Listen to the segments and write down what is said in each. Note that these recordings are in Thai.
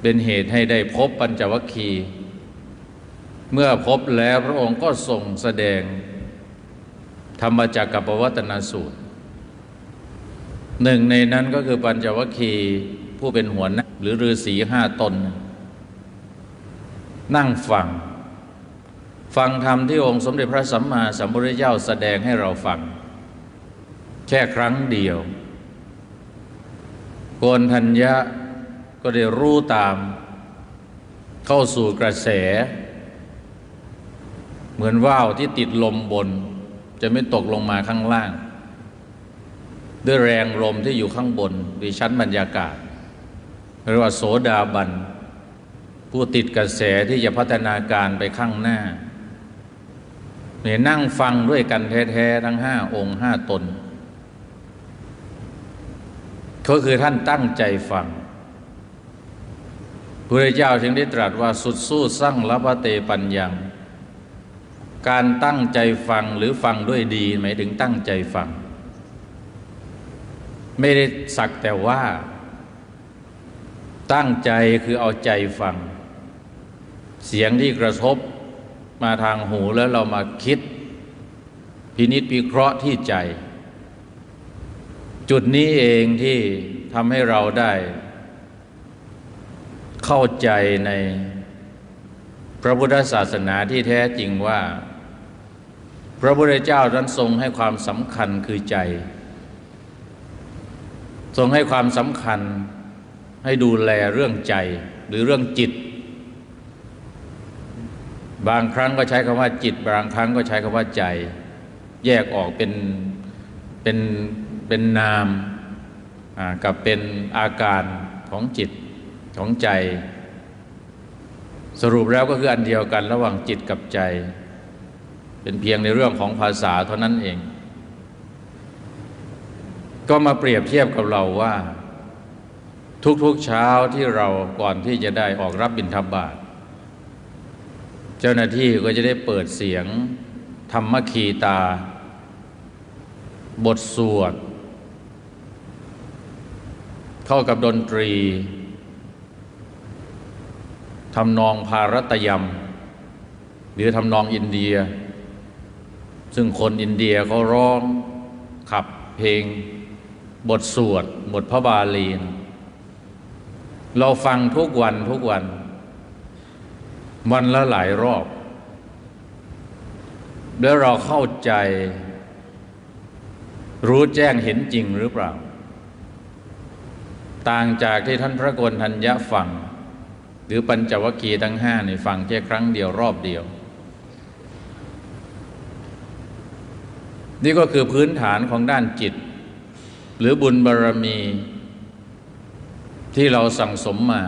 เป็นเหตุให้ได้พบปัญจวัคคีย์เมื่อพบแล้วพระองค์ก็ทรงแสดง ธรรมจักรปวัตนสูตร หนึ่งในนั้นก็คือปัญจวัคคีย์ผู้เป็นหัวหน้าหรือฤาษีห้าตน นั่งฟัง ฟังธรรมที่องค์สมเด็จพระสัมมาสัมพุทธเจ้าแสดงให้เราฟัง แค่ครั้งเดียว โกนทัญญะ ก็ได้รู้ตามเข้าสู่กระแส เหมือนว่าวที่ติดลมบน จะไม่ตกลงมาข้างล่าง ด้วยแรงลมที่อยู่ข้างบนในชั้นบรรยากาศเรียกว่าโสดาบัน ผู้ติดกระแสที่จะพัฒนาการไปข้างหน้าเนี่ยนั่งฟังด้วยกันแท้ๆทั้งห้าองค์ห้าตนก็คือท่านตั้งใจฟัง พระเจ้าจึงได้ตรัสว่าสุดสู้สร้างละพะเตปัญญัง การตั้งใจฟังหรือฟังด้วยดีหมายถึงตั้งใจฟัง ไม่ได้สักแต่ว่า ตั้งใจคือเอาใจฟัง เสียงที่กระทบมาทางหูแล้วเรามาคิด พินิษพิเคราะห์ที่ใจ จุดนี้เองที่ทำให้เราได้ เข้าใจในพระพุทธศาสนาที่แท้จริงว่า พระพุทธเจ้านั้นทรงให้ความสำคัญคือใจ ทรงให้ความสำคัญให้ดูแลเรื่องใจหรือเรื่องจิต บางครั้งก็ใช้คำว่าจิต บางครั้งก็ใช้คำว่าใจ แยกออกเป็นเป็นเป็นนามกับเป็นอาการของจิต ของใจ สรุปแล้วก็คืออันเดียวกันระหว่างจิตกับใจ เป็นเพียงในเรื่องของภาษาเท่านั้นเอง ก็มาเปรียบเทียบกับเราว่า ทุกๆเช้าที่เราก่อนที่จะได้ออกรับบิณฑบาตเจ้าหน้าที่ก็จะได้เปิดเสียง ธรรมคีตา บทสวด เข้ากับดนตรี ทำนองภารตยมหรือทำนองอินเดีย ซึ่งคนอินเดียเขาร้องขับเพลง บทสวด บทพระบาลี เราฟังทุกวันทุกวัน วันละหลายรอบ แล้วเราเข้าใจ รู้แจ้งเห็นจริงหรือเปล่า ต่างจากที่ท่านพระกนทัญญะฟัง หรือปัญจวัคคีย์ทั้งห้าในฟังแค่ครั้งเดียวรอบเดียว นี่ก็คือพื้นฐานของด้านจิต หรือบุญบารรมี ที่เราสั่งสมมา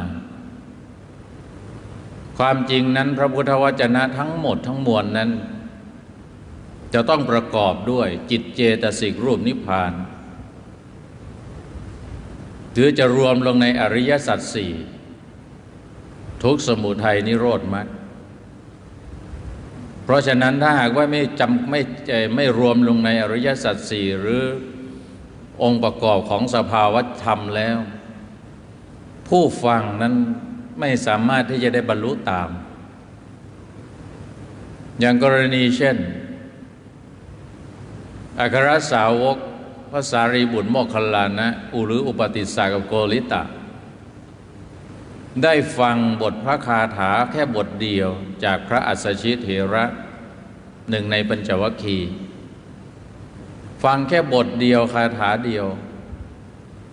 ความจริงนั้นพระพุทธวจนะทั้งหมดทั้งมวลนั้น จะต้องประกอบด้วยจิตเจตสิกรูปนิพพานหรือจะรวมลงในอริยสัจสี่ ทุกสมุทัยนิโรธมรรคเพราะฉะนั้นถ้าหากว่าไม่จำไม่ไม่รวมลงในอริยสัจสี่หรือองค์ประกอบของสภาวธรรมแล้ว ผู้ฟังนั้นไม่สามารถที่จะได้บรรลุตาม อย่างกรณีเช่น อัครสาวกพระสารีบุตรโมคคัลลานะ อุหรืออุปติสากับโกริตะ ได้ฟังบทพระคาถาแค่บทเดียวจากพระอัสชิเถระหนึ่งในปัญจวัคคีย์ฟังแค่บทเดียวคาถาเดียว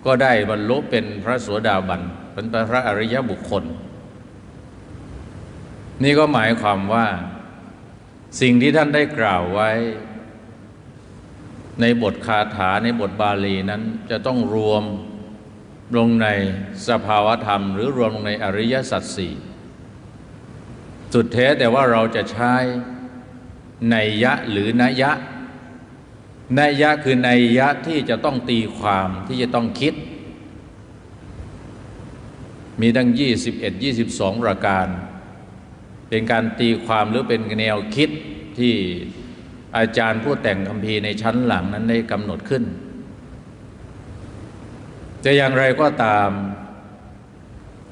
ก็ได้บรรลุเป็นพระโสดาบันเป็นพระอริยบุคคล นี่ก็หมายความว่า สิ่งที่ท่านได้กล่าวไว้ ในบทคาถาในบทบาลีนั้นจะต้องรวม ลงในสภาวธรรม หรือรวมลงในอริยสัจสี่สุดแท้แต่ว่าเราจะใช้ในยะหรือนัยยะนัยยะคือนัยยะที่จะต้องตีความที่จะต้องคิด มีดัง21 22 ประการ เป็นการตีความหรือเป็นแนวคิดที่อาจารย์ผู้แต่งคำพีในชั้นหลังนั้นได้กำหนดขึ้น จะอย่างไรก็ตาม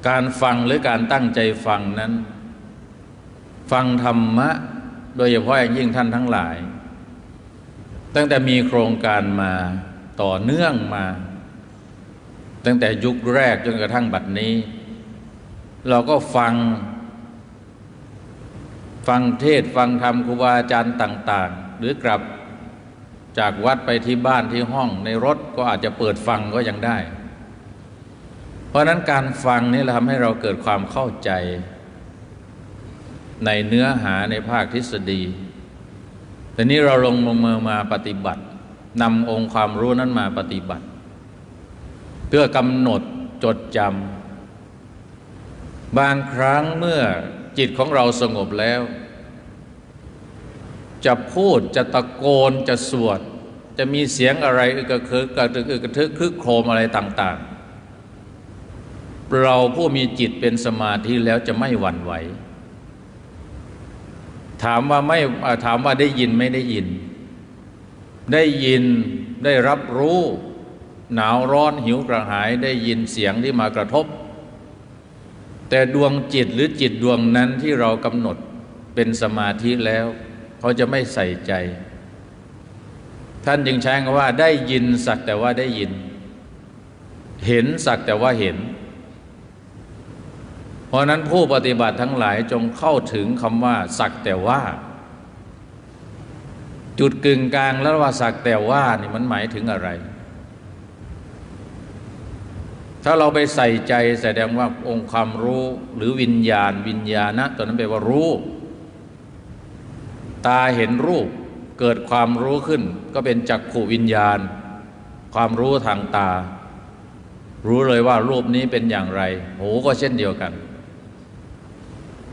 การฟังหรือการตั้งใจฟังนั้น ฟังธรรมะ โดยเฉพาะอย่างยิ่งท่านทั้งหลาย ตั้งแต่มีโครงการมาต่อเนื่องมา ตั้งแต่ยุคแรกจนกระทั่งบัดนี้ เราก็ฟัง ฟังเทศฟังธรรมครูบาอาจารย์ต่าง ๆ หรือกลับ จากวัดไปที่บ้านที่ห้องในรถก็อาจจะเปิดฟังก็ยังได้ เพราะนั้นการฟังนี่ทำให้เราเกิดความเข้าใจ ในเนื้อหาในภาคทฤษฎีแต่นี้เราลงมือมาปฏิบัตินำองค์ความรู้นั้นมาปฏิบัติ เพื่อกำหนดจดจำบางครั้งเมื่อจิตของเราสงบแล้ว จะพูดจะตะโกนจะสวด จะมีเสียงอะไรอึกกระคึกกระตึกอึกกระทึกคึกโครมอะไรต่าง ๆ เราผู้มีจิตเป็นสมาธิแล้วจะไม่หวั่นไหว ถามว่าไม่ถามว่าได้ยินไม่ได้ยิน ได้ยินได้รับรู้หนาวร้อนหิวกระหายได้ยินเสียงที่มากระทบ แต่ดวงจิตหรือจิตดวงนั้นที่เรากำหนดเป็นสมาธิแล้ว เขาจะไม่ใส่ใจ ท่านจึงใช้คำว่าได้ยินสักแต่ว่าได้ยิน เห็นสักแต่ว่าเห็น เพราะนั้นผู้ปฏิบัติทั้งหลายจงเข้าถึงคำว่า สักแต่ว่า จุดกึ่งกลางแล้วว่าสักแต่ว่านี่มันหมายถึงอะไรถ้าเราไปใส่ใจแสดงว่าองค์ความรู้หรือวิญญาณ วิญญาณนะตัวนั้นแปลว่ารู้ ตาเห็นรูปเกิดความรู้ขึ้น ก็เป็นจักขูวิญญาณ ความรู้ทางตา รู้เลยว่ารูปนี้เป็นอย่างไร หูก็เช่นเดียวกัน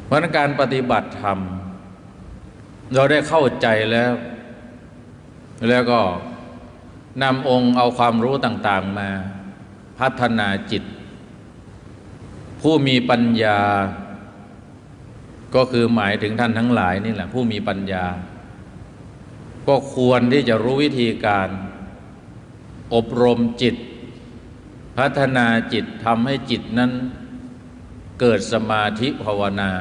เพราะการปฏิบัติธรรม เราได้เข้าใจแล้ว แล้วก็นำองค์เอาความรู้ต่างๆมา พัฒนาจิต ผู้มีปัญญา ก็คือหมายถึงท่านทั้งหลายนี่แหละผู้มีปัญญา ก็ควรที่จะรู้วิธีการ อบรมจิต พัฒนาจิตทำให้จิตนั้น เกิดสมาธิภาวนา